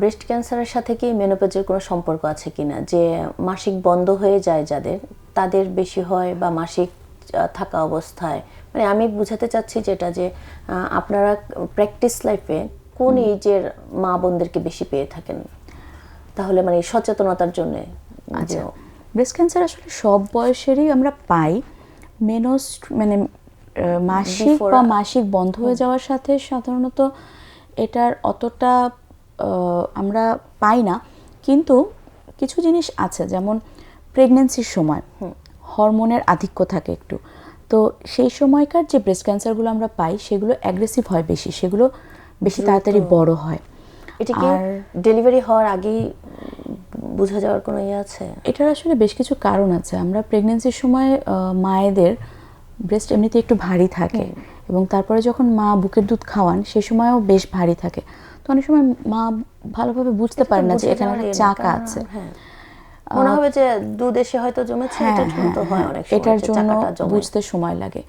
Breast ক্যান্সারের সাথে কি মেনোপেজের কোনো সম্পর্ক আছে কিনা? যে মাসিক বন্ধ হয়ে যায় যাদের তাদের বেশি হয় বা মাসিক থাকা অবস্থায়? মানে আমি বুঝাতে চাচ্ছি যেটা যে আপনারা প্র্যাকটিস লাইফে কোন এইজের মা বোনদেরকে বেশি পেয়ে থাকেন? তাহলে মানে সচেতনতার জন্য আচ্ছা। ব্রেস্ট ক্যান্সার আসলে সব বয়সেরই আমরা পাই। মেনোস মানে মাসিক বা মাসিক বন্ধ হয়ে যাওয়ার সাথে সাধারণত এটার অতটা আমরা পাই না। কিন্তু কিছু জিনিস আছে যেমন প্রেগনেন্সির সময়। হরমোনের আধিক্য থাকে একটু। তো সেই সময়কার যে ব্রেস্ট ক্যান্সারগুলো আমরা পাই সেগুলো অ্যাগ্রেসিভ হয় বেশি। সেগুলো বেশি তাড়াতাড়ি বড় হয়। এটা কি আর ডেলিভারি হওয়ার আগেই বোঝা যাওয়ার কোনো ইয়ে আছে? এটার আসলে বেশ কিছু কারণ আছে। আমরা প্রেগনেন্সির সময় মায়েদের ব্রেস্ট এমনিতে একটু ভারী থাকে। এবং তারপরে যখন মা বুকের দুধ খাওয়ান সে সময়ও বেশ ভারী থাকে। তো অনেক সময় মা ভালোভাবে বুঝতে পারে না যে এখানে একটা চাকা আছে। হ্যাঁ। মনে হবে যে দুধ এসে হয়তো জমেছে হ্যাঁ হয় হ্যাঁ, অনেক এটার জন্য বুঝতে সময় লাগে।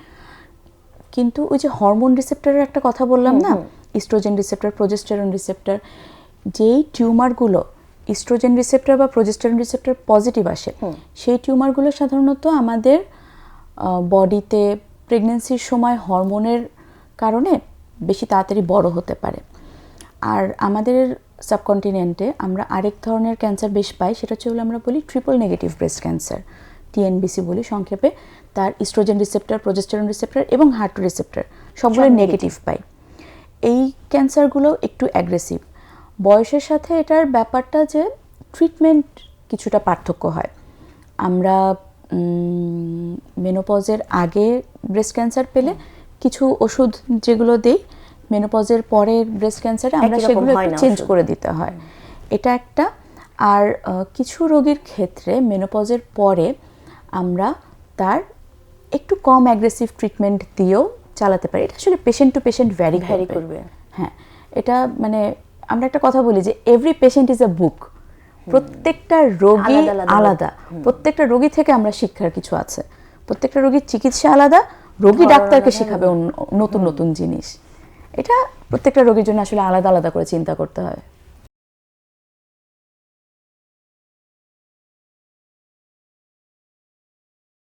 কিন্তু ওই যে হরমোন রিসেপ্টরের একটা কথা বললাম না? ইস্ট্রোজেন রিসেপ্টর প্রজেস্টেরন রিসেপ্টর যেই টিউমারগুলো ইস্ট্রোজেন রিসেপ্টর বা প্রজেস্টেরন রিসেপ্টর পজিটিভ আসে সেই টিউমারগুলো সাধারণত আমাদের বডিতে প্রেগনেন্সির সময় হরমোনের কারণে বেশি তাড়াতাড়ি বড় হতে পারে। আর আমাদের সাবকন্টিনেন্টে আমরা আরেক ধরনের ক্যান্সার বেশ পাই সেটা হচ্ছে হলো আমরা বলি triple negative breast cancer TNBC বলি সংক্ষেপে। তার ইস্ট্রোজেন রিসেপ্টর প্রজেস্টেরন রিসেপ্টর এবং হার্ট রিসেপ্টর সবগুলো নেগেটিভ পাই। এই ক্যান্সারগুলো একটু অ্যাগ্রেসিভ বয়সের সাথে এটার ব্যাপারটা যে ট্রিটমেন্ট কিছুটা পার্থক্য হয়। আমরা মেনোপজের আগে ব্রেস্ট ক্যান্সার পেলে কিছু ওষুধ যেগুলো দেই মেনোপজের পরে ব্রেস্ট ক্যান্সারে আমরা সেগুলো চেঞ্জ করে দিতে হয়। এটা একটা। আর কিছু রোগীর ক্ষেত্রে মেনোপজের পরে আমরা তার একটু কম অ্যাগ্রেসিভ ট্রিটমেন্ট দিয়েও চালাতে পারি। এটা আসলে patient to patient vary vary করবে। হ্যাঁ এটা মানে আমরা একটা কথা বলি যে every patient is a book প্রত্যেকটা রোগী আলাদা প্রত্যেকটা রোগী থেকে আমরা শিক্ষার কিছু আছে। প্রত্যেকটা রোগীর চিকিৎসা আলাদা রোগী ডাক্তারকে শেখাবে অন্য- নতুন নতুন জিনিস। এটা প্রত্যেকটা রোগীর জন্য আসলে আলাদা আলাদা করে চিন্তা করতে হয়।